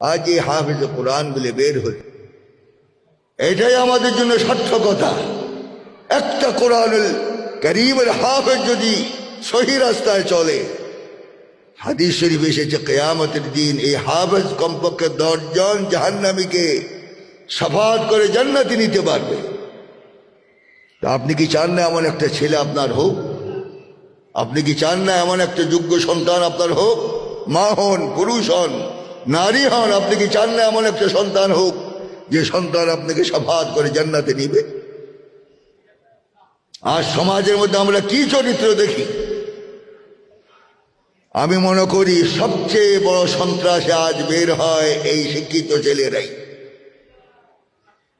আজ এই হাফিজ কোরআন বলে বের হল এটাই আমাদের জন্য সার্থকতা। একটা কোরআনুল করিমের হাফেজ যদি সহি রাস্তায় চলে, হাদিস শরীফ এসেছে কেয়ামতের দিন, এই হাফেজ কমপক্ষে দশজন জাহান্নামীকে সাফাত করে জান্নাতি নিতে পারবে। আপনি কি চান না এমন একটা ছেলে আপনার হোক? আপনি কি চান না এমন একটা যোগ্য সন্তান আপনার হোক? মা হন, পুরুষ হন নারী হন, আপনি কি চান না এমন একটা সন্তান হোক? যে সন্তান আপনাকে সাফাত করে জান্নাতে নিবে। আর সমাজের মধ্যে আমরা কি চরিত্র দেখি? আমি মনে করি সবচেয়ে বড় সন্ত্রাসে আজ বের হয় এই শিক্ষিত ছেলেরাই।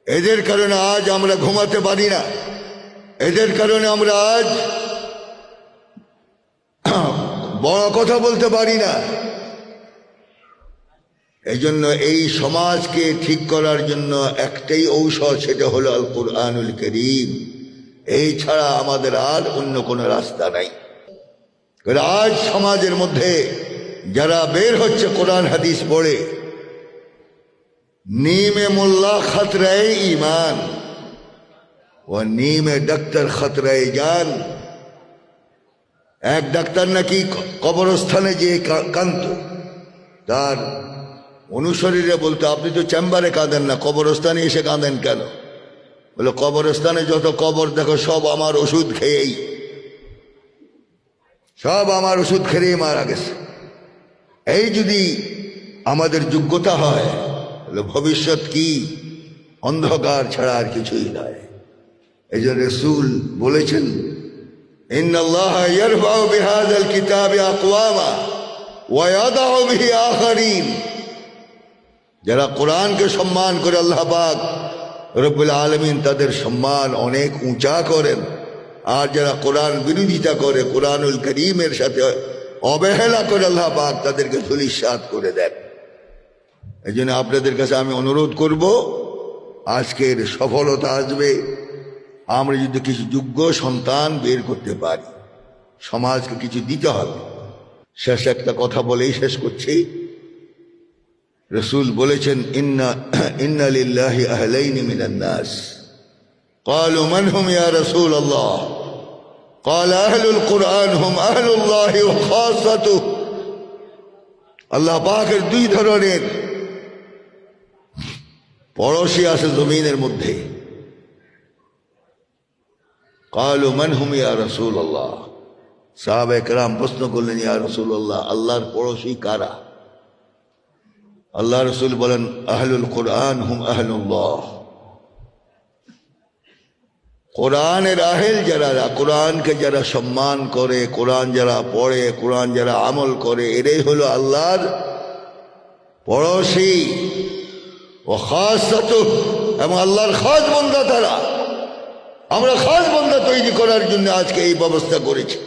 এদের কারণে আজ আমরা ঘুমাতে পারি না। এদের কারণে আমরা আজ বড় কথা বলতে পারি না। এই জন্য এই সমাজকে ঠিক করার জন্য একটাই ঔষধ, সেটা হলো আল কোরআনুল করিম। এই ছাড়া আমাদের আর অন্য কোনো রাস্তা নাই। আজ সমাজের মধ্যে যারা বের হচ্ছে কোরআন, হাদিস পড়ে, নিমে মোল্লা খাতরায় ইমান ও নিমে ডাক্তার খাতরায় যান এক ডাক্তার নাকি কবরস্থানে যে কান্ত তার অনুসারীরা বলতো, আপনি তো চেম্বারে কাঁদেন না, কবরস্থানে এসে কাঁদেন কেন? বলে, কবরস্থানে যত কবর, দেখো সব আমার ওষুধ খেয়েই, সব আমার ওষুধ খেয়েই মারা গেছে। এই যদি আমাদের যোগ্যতা হয় ভবিষ্যৎ কি? অন্ধকার ছাড়া আর কিছুই নয়। এই জন্য রসুল বলেছেন ইন্নআল্লাহ কিতাবে আকওয়ামা ওয়াদাহ বিহি আখারিন। যারা কোরআনকে সম্মান করে আল্লাহ পাক রব্বুল আলমিন তাদের সম্মান অনেক উঁচা করেন। আর যারা কোরআন বিরোধিতা করে, কোরআনুল করিমের সাথে অবহেলা করে আল্লাহ পাক তাদেরকে ধুলিসাত করে দেন। এই জন্য আপনাদের কাছে আমি অনুরোধ করব, আজকের সফলতা আসবে। আমরা যদি কিছু যোগ্য সন্তান বের করতে পারি, সমাজকে কিছু দিতে হবে। শেষ একটা কথা বলেই শেষ করছি। রসুল বলেছেন ইন্না ইন্না লিল্লাহি আহলাইনি মিনান নাস قالوا من هم يا رسول الله قال أهل القرآن هم أهل الله وخاصته আল্লাহ পাকের দুই ধরনের পড়োশি আছে জমিনের মধ্যে কালু মান হুম ইয়া রসুল আল্লাহ সাহাব একরাম প্রশ্ন করলেন ইয়া রসুল আল্লাহ আল্লাহর পড়োশি কারা আল্লাহ রসুল বলেন, আহলুল কোরআন হুম আহলুল্লাহ। কোরআনের আহেল যারা, কোরআনকে যারা সম্মান করে, কোরআন যারা পড়ে, কোরআন যারা আমল করে, এরাই হলো আল্লাহর পড়োশি। ও খাস এবং আল্লাহর খাস বন্ধা তারা। আমরা খাস বন্ধা তৈরি করার জন্য আজকে এই ব্যবস্থা করেছি।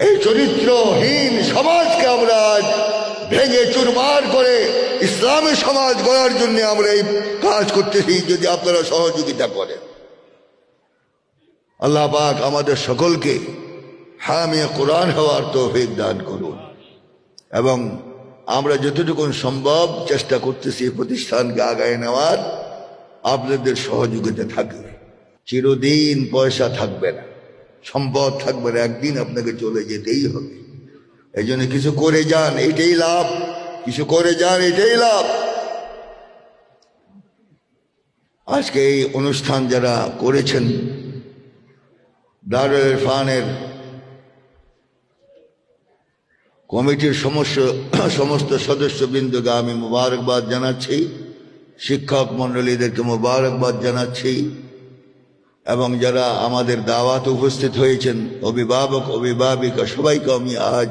এই চরিত্রহীন সমাজকে আমরা আজ ভেঙে চুরমার করে ইসলামী সমাজ গড়ার জন্য আমরা এই কাজ করতেছি যদি আপনারা সহযোগিতা করেন। আল্লাহ পাক আমাদের সকলকে হামিয়া কোরআন হওয়ার তৌফিক দান করুন এবং আমরা যতটুকু সম্ভব চেষ্টা করতেছি প্রতিষ্ঠানকে আগায় নেওয়ার, আপনাদের সহযোগিতা থাকবে। চিরদিন পয়সা থাকবে না, সম্পদ থাকবে না, একদিন আপনাকে চলে যেতেই হবে। এই জন্য কিছু করে যান, এটাই লাভ। কিছু করে যান, এটাই লাভ। আজকে এই অনুষ্ঠান যারা করেছেন, দারুল ইরফানের কমিটির সমস্ত সমস্ত সদস্যবৃন্দকে আমি মোবারকবাদ জানাচ্ছি, শিক্ষক মণ্ডলীদেরকে মোবারকবাদ জানাচ্ছি, এবং যারা আমাদের দাওয়াত উপস্থিত হয়েছেন, অভিভাবক, অভিভাবিকা, সবাইকে আমি আজ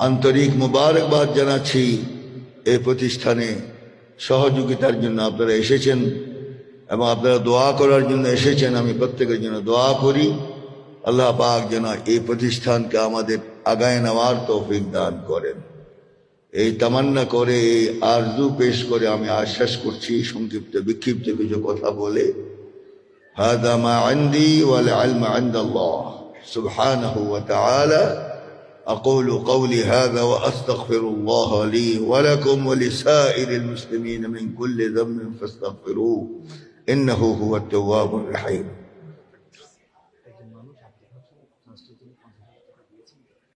আন্তরিক মোবারকবাদ জানাচ্ছি এই প্রতিষ্ঠানে সহযোগিতার জন্য আপনারা এসেছেন এবং আপনারা দোয়া করার জন্য এসেছেন আমি প্রত্যেকের জন্য দোয়া করি আল্লাহ পাক যেন এই প্রতিষ্ঠানকে আমাদের আগায় নেওয়ার তৌফিক দান করেন এই তামান্না করে এই আরজু পেশ করে আমি আশ্বাস করছি সংক্ষিপ্ত বিক্ষিপ্ত কিছু কথা বলে هذا ما عندي والعلم عند الله سبحانه وتعالى أقول قولي هذا وأستغفر الله لي ولكم ولسائر المسلمين من كل ذنب فاستغفروه إنه هو التواب الرحيم.